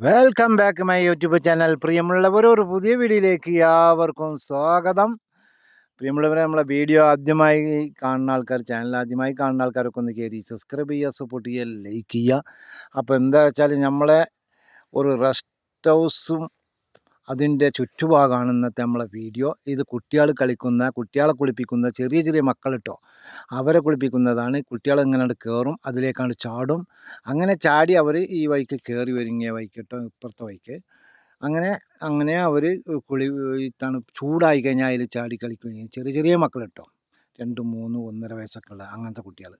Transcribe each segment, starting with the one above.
Welcome back my YouTube channel പ്രിയമുള്ളവർ ഒരു പുതിയ വീഡിയോയിലേക്ക് ആവർക്കും സ്വാഗതം. പ്രിയമുള്ളവരെ നമ്മളെ വീഡിയോ ആദ്യമായി കാണുന്ന ആൾക്കാർ ചാനൽ ആദ്യമായി കാണുന്ന ആൾക്കാരൊക്കെ ഒന്ന് കയറി സബ്സ്ക്രൈബ് ചെയ്യുക സപ്പോർട്ട് ചെയ്യുക ലൈക്ക് ചെയ്യുക. അപ്പോൾ എന്താ വെച്ചാൽ നമ്മളെ ഒരു റെസ്റ്റ് ഹൗസും അതിന്റെ ചുറ്റുഭാഗമാണ് ഇന്നത്തെ നമ്മളെ വീഡിയോ. ഇത് കുട്ടികൾ കളിക്കുന്ന കുട്ടികളെ കുളിപ്പിക്കുന്ന ചെറിയ ചെറിയ മക്കൾ കേട്ടോ അവരെ കുളിപ്പിക്കുന്നതാണ്. കുട്ടികൾ ഇങ്ങനെ കയറും അതിലേക്കാണ് ചാടും. അങ്ങനെ ചാടി അവർ ഈ വഴിക്ക് കയറി വരുങ്ങിയ വഴിക്ക് കേട്ടോ ഇപ്പുറത്തെ വഴിക്ക്. അങ്ങനെ അങ്ങനെ അവർ കുളി തണു ചൂടായി കഴിഞ്ഞാൽ അതിൽ ചാടി കളിക്കുകയും ചെറിയ ചെറിയ മക്കൾ കേട്ടോ രണ്ട് മൂന്ന് ഒന്നര വയസ്സൊക്കെ ഉള്ള അങ്ങനത്തെ കുട്ടികൾ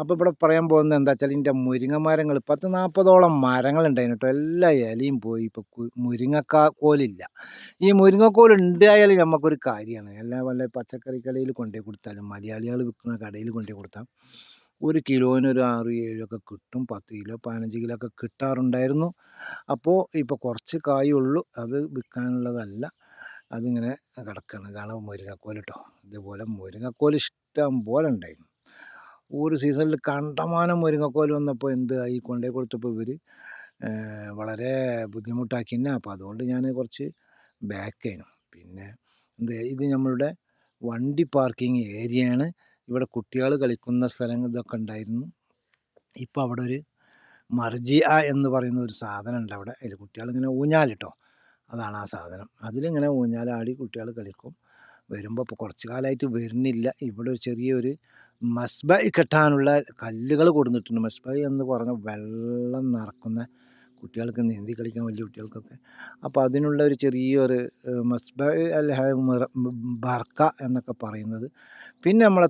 അപ്പോൾ ഇവിടെ പറയാൻ പോകുന്നത് എന്താ വെച്ചാൽ ഇതിന്റെ മുരിങ്ങ മരങ്ങൾ പത്ത് നാൽപ്പതോളം മരങ്ങളുണ്ടായിരുന്നു കേട്ടോ. എല്ലാ ഇലയും പോയി. ഇപ്പോൾ മുരിങ്ങക്കാ കോലില്ല. ഈ മുരിങ്ങക്കോൽ ഉണ്ടായാൽ നമുക്കൊരു കാര്യമാണ്. എല്ലാ വല്ല പച്ചക്കറി കടയിൽ കൊണ്ടുപോയി കൊടുത്താലും മലയാളികൾ വിൽക്കുന്ന കടയിൽ കൊണ്ടുപോയി കൊടുത്താൽ ഒരു കിലോന് ഒരു ആറ് ഏഴൊക്കെ കിട്ടും. പത്ത് കിലോ പതിനഞ്ച് കിലോ ഒക്കെ കിട്ടാറുണ്ടായിരുന്നു. അപ്പോൾ ഇപ്പോൾ കുറച്ച് കായുള്ളൂ അത് വിൽക്കാനുള്ളതല്ല അതിങ്ങനെ കിടക്കുകയാണ് ഇതാണ് മുരിങ്ങക്കോൽ കേട്ടോ ഇതുപോലെ മുരിങ്ങക്കോൽ ഇഷ്ടം പോലെ ഉണ്ടായിരുന്നു. ഒരു സീസണിൽ കണ്ടമാനം മുരിങ്ങക്കോൽ വന്നപ്പോൾ എന്ത് ആയി? കൊണ്ടേ കൊടുത്തപ്പോൾ ഇവർ വളരെ ബുദ്ധിമുട്ടാക്കി തന്നെ. അപ്പോൾ അതുകൊണ്ട് ഞാൻ കുറച്ച് ബാക്ക് ആയിരുന്നു. പിന്നെ എന്ത് ഇത് നമ്മളുടെ വണ്ടി പാർക്കിംഗ് ഏരിയയാണ് ഇവിടെ കുട്ടികൾ കളിക്കുന്ന സ്ഥലം ഇതൊക്കെ ഉണ്ടായിരുന്നു. ഇപ്പോൾ അവിടെ ഒരു മർജിയ എന്ന് പറയുന്ന ഒരു സാധനം ഉണ്ട് അവിടെ. അതിൽ കുട്ടികളിങ്ങനെ ഊഞ്ഞാലിട്ടോ അതാണ് ആ സാധനം. അതിലിങ്ങനെ ഊഞ്ഞാലാടി കുട്ടികൾ കളിക്കും. വരുമ്പോൾ ഇപ്പോൾ കുറച്ച് കാലമായിട്ട് വരുന്നില്ല. ഇവിടെ ഒരു ചെറിയൊരു മസ്ബായി കെട്ടാനുള്ള കല്ലുകൾ കൊടുത്തിട്ടുണ്ട് മസ്ബായി എന്ന് പറഞ്ഞ വെള്ളം നിറക്കുന്ന കുട്ടികൾക്ക് നീന്തി കളിക്കാൻ വലിയ കുട്ടികൾക്കൊക്കെ. അപ്പോൾ അതിനുള്ള ഒരു ചെറിയൊരു മസ്ബായി അല്ല ബർക്ക എന്നൊക്കെ പറയുന്നത്. പിന്നെ നമ്മളെ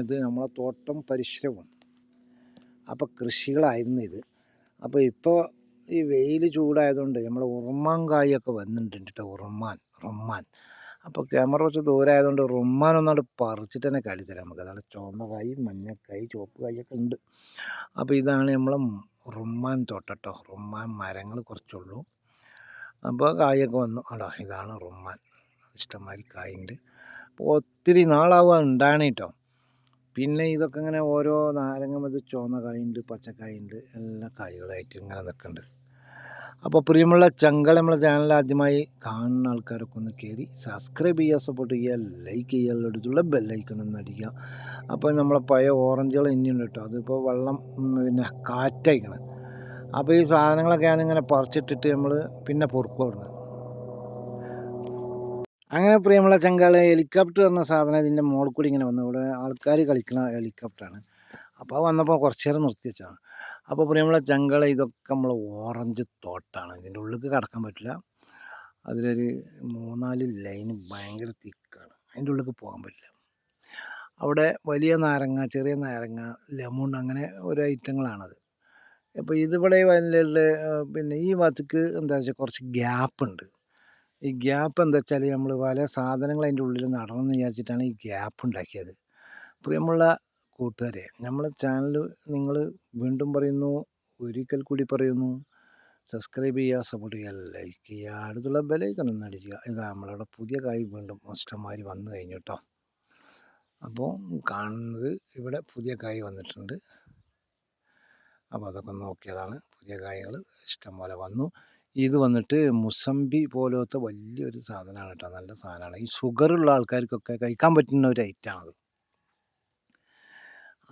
ഇത്. നമ്മളെ തോട്ടം പരിശ്രമം അപ്പോൾ കൃഷികളായിരുന്നു ഇത്. അപ്പോൾ ഇപ്പോൾ ഈ വെയിൽ ചൂടായതുകൊണ്ട് നമ്മൾ ഉറുമാൻ കായൊക്കെ വന്നിട്ടുണ്ട് കേട്ടോ ഉറുമാൻ റുമ്മാൻ അപ്പോൾ ക്യാമറ വെച്ച് ദൂരമായതുകൊണ്ട് റുമ്മാൻ ഒന്നാണ്ട് പറിച്ചിട്ട് തന്നെ കാടി തരാം നമുക്ക്. അതാണ് ചുവന്ന കായ് മഞ്ഞക്കായ് ചുവപ്പ് കായൊക്കെ ഉണ്ട്. അപ്പോൾ ഇതാണ് നമ്മളെ റുമ്മാൻ തോട്ടട്ടോ. റുമ്മാൻ മരങ്ങൾ കുറച്ചുള്ളൂ. അപ്പോൾ കായൊക്കെ വന്നു. അടാ ഇതാണ് റുമ്മാൻ ഇഷ്ടംമാതിരി കായുണ്ട്. അപ്പോൾ ഒത്തിരി നാളാവുക ഉണ്ടാണ് കേട്ടോ പിന്നെ ഇതൊക്കെ ഇങ്ങനെ ഓരോ നാരങ്ങ മതി ചുവന്ന കായുണ്ട് പച്ചക്കായുണ്ട് എല്ലാ കായ്കളായിട്ട് ഇങ്ങനെ നിൽക്കുന്നുണ്ട്. അപ്പോൾ പ്രിയമുള്ള ചങ്കൾ നമ്മളെ ചാനൽ ആദ്യമായി കാണുന്ന ആൾക്കാരൊക്കെ ഒന്ന് കയറി സബ്സ്ക്രൈബ് ചെയ്യുക സപ്പോർട്ട് ചെയ്യുക ലൈക്ക് ചെയ്യുക അടുത്തുള്ള ബെല്ലൈക്കൺ ഒന്ന് അടിക്കുക. അപ്പോൾ നമ്മളെ പഴയ ഓറഞ്ചുകൾ ഇനിയുണ്ട് കേട്ടോ. അതിപ്പോൾ വെള്ളം പിന്നെ കാറ്റയക്കണം. അപ്പോൾ ഈ സാധനങ്ങളൊക്കെ ഞാനിങ്ങനെ പറിച്ചിട്ടിട്ട് നമ്മൾ പിന്നെ പൊറുക്കും അവിടുന്ന്. അങ്ങനെ പ്രിയമുള്ള ചങ്കാളെ ഹെലികോപ്റ്റർ എന്ന സാധനം ഇതിന്റെ മുകളിൽ കൂടി ഇങ്ങനെ വന്നു. ഇവിടെ ആൾക്കാർ കളിക്കുന്ന ഹെലികോപ്റ്ററാണ് അപ്പോൾ വന്നപ്പോൾ കുറച്ച് നേരം നിർത്തി വെച്ചാണ്. അപ്പോൾ പ്രിയമുള്ള ചങ്കാളെ ഇതൊക്കെ നമ്മൾ ഓറഞ്ച് തോട്ടാണ്. ഇതിന്റെ ഉള്ളിൽ കടക്കാൻ പറ്റില്ല. അതിലൊരു മൂന്നാൽ ലൈൻ ഭയങ്കര തിക്കാണ്. അതിന്റെ ഉള്ളിൽ പോകാൻ പറ്റില്ല. അവിടെ വലിയ നാരങ്ങ ചെറിയ നാരങ്ങ ലെമൺ അങ്ങനെ ഒരു ഐറ്റങ്ങളാണത് അപ്പോൾ ഇതിവിടെ വയലിൽ പിന്നെ ഈ ഭാഗത്തേക്ക് എന്താ വെച്ചാൽ കുറച്ച് ഗ്യാപ്പ് ഉണ്ട്. ഈ ഗ്യാപ്പ് എന്താ വെച്ചാൽ നമ്മൾ പല സാധനങ്ങൾ അതിന്റെ ഉള്ളിൽ നടണമെന്ന് വിചാരിച്ചിട്ടാണ് ഈ ഗ്യാപ്പ് ഉണ്ടാക്കിയത്. പ്രിയമുള്ള കൂട്ടുകാരെ നമ്മളെ ചാനൽ നിങ്ങൾ വീണ്ടും പറയുന്നു ഒരിക്കൽ കൂടി പറയുന്നു സബ്സ്ക്രൈബ് ചെയ്യുക സപ്പോർട്ട് ചെയ്യുക ലൈക്ക് ചെയ്യുക അടുത്തുള്ള ബെലൈക്കൺ ഒന്ന് അടിക്കുക. ഇതാ നമ്മളവിടെ പുതിയ കായ് വീണ്ടും മസ്റ്റർമാർ വന്നു കഴിഞ്ഞു കേട്ടോ അപ്പോൾ കാണുന്നത് ഇവിടെ പുതിയ കായ് വന്നിട്ടുണ്ട്. അപ്പോൾ അതൊക്കെ നോക്കിയതാണ് പുതിയ കായകൾ ഇഷ്ടം പോലെ വന്നു. ഇത് വന്നിട്ട് മുസംബി പോലത്തെ വലിയൊരു സാധനമാണ് കേട്ടോ. നല്ല സാധനമാണ് ഈ ഷുഗറുള്ള ആൾക്കാർക്കൊക്കെ കഴിക്കാൻ പറ്റുന്ന ഒരു ഐറ്റമാണത്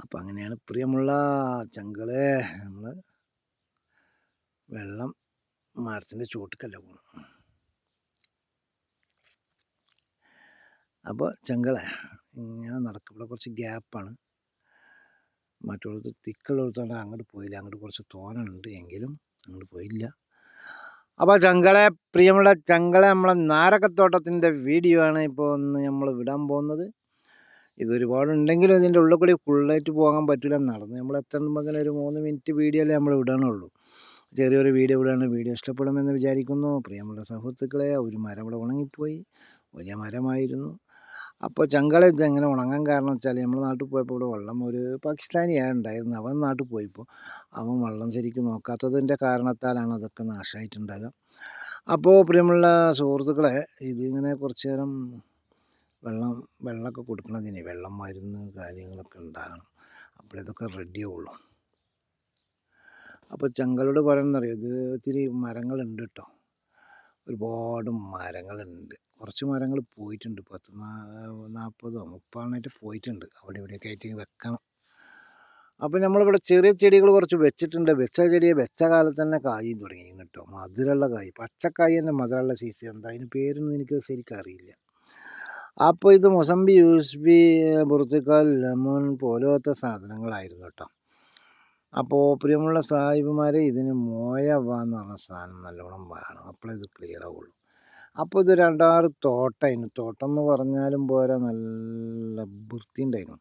അപ്പം അങ്ങനെയാണ് പ്രിയമുള്ള ചങ്കളെ നമ്മൾ വെള്ളം മരത്തിന്റെ ചുവട്ടിക്കല്ല പോകണം അപ്പോൾ ചങ്കളെ ഇങ്ങനെ നടക്കുമ്പോൾ കുറച്ച് ഗ്യാപ്പാണ്. മറ്റുള്ളത് തിക്കുള്ളിടത്തോണ്ട് അങ്ങോട്ട് പോയില്ല. അങ്ങോട്ട് കുറച്ച് തോനുണ്ട് എങ്കിലും അങ്ങോട്ട് പോയില്ല. അപ്പോൾ ചങ്കളെ പ്രിയമുള്ള ചങ്കളെ നമ്മളെ നാരകത്തോട്ടത്തിന്റെ വീഡിയോ ആണ് ഇപ്പോൾ ഒന്ന് നമ്മൾ വിടാൻ പോകുന്നത്. ഇതൊരുപാടുണ്ടെങ്കിലും ഇതിന്റെ ഉള്ളിൽ കൂടി ഫുള്ളായിട്ട് പോകാൻ പറ്റില്ല നടന്ന്. നമ്മൾ എത്തുമ്പോൾ ഒരു മൂന്ന് മിനിറ്റ് വീഡിയോ അല്ലേ നമ്മൾ വിടാനുള്ളൂ. ചെറിയൊരു വീഡിയോ വിടാണ്. വീഡിയോ ഇഷ്ടപ്പെടുമെന്ന് വിചാരിക്കുന്നു. പ്രിയമുള്ള സുഹൃത്തുക്കളെ ഒരു മരം ഇവിടെ ഉണങ്ങിപ്പോയി. വലിയ മരമായിരുന്നു. അപ്പോൾ ചങ്കള ഇത് എങ്ങനെ ഉണങ്ങാൻ കാരണം വെച്ചാൽ നമ്മൾ നാട്ടിൽ പോയപ്പോൾ ഇവിടെ വെള്ളം ഒരു പാകിസ്ഥാനിയാണ് ഉണ്ടായിരുന്നത് അവൻ നാട്ടിൽ പോയപ്പോൾ അവൻ വെള്ളം ശരിക്കും നോക്കാത്തതിന്റെ കാരണത്താലാണ് അതൊക്കെ നാശമായിട്ടുണ്ടാകുക അപ്പോൾ പ്രിയമുള്ള സുഹൃത്തുക്കളെ ഇതിങ്ങനെ കുറച്ച് നേരം വെള്ളം വെള്ളമൊക്കെ കൊടുക്കണതിന് വെള്ളം മരുന്ന് കാര്യങ്ങളൊക്കെ ഉണ്ടാകണം. അപ്പോഴിതൊക്കെ റെഡിയാവുള്ളൂ അപ്പോൾ ചങ്കളോട് പറയുന്നറിയോ ഇത് ഒത്തിരി മരങ്ങളുണ്ട് കേട്ടോ. ഒരുപാട് മരങ്ങളുണ്ട്. കുറച്ച് മരങ്ങൾ പോയിട്ടുണ്ട്. പത്ത് നാൽപ്പതോ മുപ്പതെണ്ണമായിട്ട് പോയിട്ടുണ്ട്. അവിടെ ഇവിടെയൊക്കെ ആയിട്ട് വെക്കണം. അപ്പോൾ നമ്മളിവിടെ ചെറിയ ചെടികൾ കുറച്ച് വെച്ചിട്ടുണ്ട്. വെച്ച ചെടിയെ വെച്ച കാലത്ത് തന്നെ കായും തുടങ്ങി കേട്ടോ. മധുരമുള്ള കായ്. പച്ചക്കായ് തന്നെ മധുരമുള്ള സീസൺ എന്താ അതിന് പേരൊന്നും എനിക്ക് ശരിക്കും അറിയില്ല. അപ്പോൾ ഇത് മൊസംബി യൂസ്ബി പുറത്തേക്കാൾ ലെമൺ പോലത്തെ സാധനങ്ങളായിരുന്നു കേട്ടോ. അപ്പോൾ പ്രിയമുള്ള സാഹിബുമാരെ ഇതിന് മോയവ എന്ന് പറഞ്ഞ സാധനം നല്ലോണം വേണം. അപ്പോഴേ ഇത് ക്ലിയർ ആവുള്ളൂ. അപ്പോൾ ഇത് രണ്ടാറ് തോട്ടായിരുന്നു തോട്ടം എന്ന് പറഞ്ഞാലും പോരാ നല്ല വൃത്തി ഉണ്ടായിരുന്നു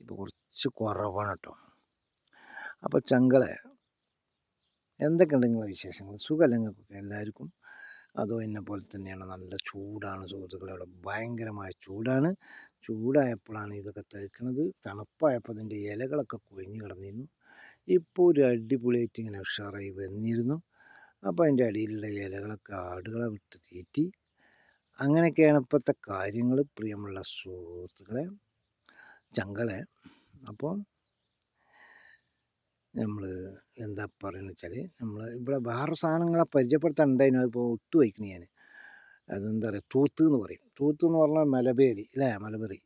ഇപ്പോൾ കുറച്ച് കുറവാണ് കേട്ടോ. അപ്പോൾ ചങ്കളെ എന്തൊക്കെയുണ്ട് നിങ്ങളെ വിശേഷങ്ങൾ? സുഖമല്ല നിങ്ങൾക്കൊക്കെ എല്ലാവർക്കും? അതോ എന്നെ പോലെ തന്നെയാണ്. നല്ല ചൂടാണ് സുഹൃത്തുക്കളെ. അവിടെ ഭയങ്കരമായ ചൂടാണ്. ചൂടായപ്പോഴാണ് ഇതൊക്കെ തേക്കുന്നത് തണുപ്പായപ്പോൾ അതിന്റെ ഇലകളൊക്കെ കൊഴിഞ്ഞു കിടന്നിരുന്നു. ഇപ്പോൾ ഒരു അടിപൊളിയായിട്ട് ഇങ്ങനെ ഉഷാറായി വന്നിരുന്നു. അപ്പോൾ അതിന്റെ അടിയിലുള്ള ഇലകളൊക്കെ ആടുകളെ വിട്ട് തീറ്റി. അങ്ങനെയൊക്കെയാണ് ഇപ്പോഴത്തെ കാര്യങ്ങൾ പ്രിയമുള്ള സുഹൃത്തുക്കളെ ചങ്കളെ. അപ്പോൾ നമ്മൾ എന്താ പറയുന്നത് വെച്ചാൽ നമ്മൾ ഇവിടെ വേറെ സാധനങ്ങളെ പരിചയപ്പെടുത്താനുണ്ടായിരുന്നു അതിപ്പോൾ ഒട്ടു വയ്ക്കണേ ഞാൻ അതെന്താ പറയുക തൂത്ത് എന്ന് പറയും. തൂത്ത് എന്ന് പറഞ്ഞാൽ മലബേരി അല്ലേ? മലബറി.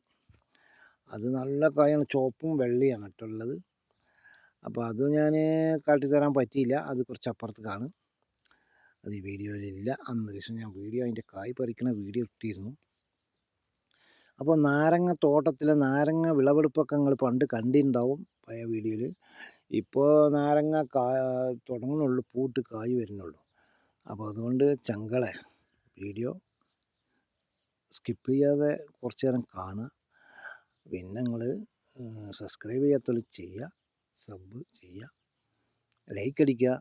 അത് നല്ല കായാണ്. ചുവപ്പും വെള്ളയാണ് കേട്ടുള്ളത് അപ്പോൾ അത് ഞാൻ കാട്ടിത്തരാൻ പറ്റിയില്ല. അത് കുറച്ച് അപ്പുറത്ത് കാണും അത് ഈ വീഡിയോയിലില്ല. അന്ന് ദിവസം ഞാൻ വീഡിയോ അതിന്റെ കായ് പറിക്കുന്ന വീഡിയോ ഇട്ടിരുന്നു. അപ്പോൾ നാരങ്ങ തോട്ടത്തിലെ നാരങ്ങ വിളവെടുപ്പൊക്കെ നിങ്ങൾ പണ്ട് കണ്ടിട്ടുണ്ടാവും പഴയ വീഡിയോയിൽ ഇപ്പോൾ നാരങ്ങ കാ തുടങ്ങുന്നുള്ളൂ പൂട്ട് കായ് വരുന്നുള്ളൂ. അപ്പോൾ അതുകൊണ്ട് ചങ്കളെ വീഡിയോ സ്കിപ്പ് ചെയ്യാതെ കുറച്ച് നേരം കാണുക. പിന്നെ നിങ്ങൾ സബ്സ്ക്രൈബ് ചെയ്യാത്തവർ ചെയ്യുക സബ് ചെയ്യുക ലൈക്ക് അടിക്കുക.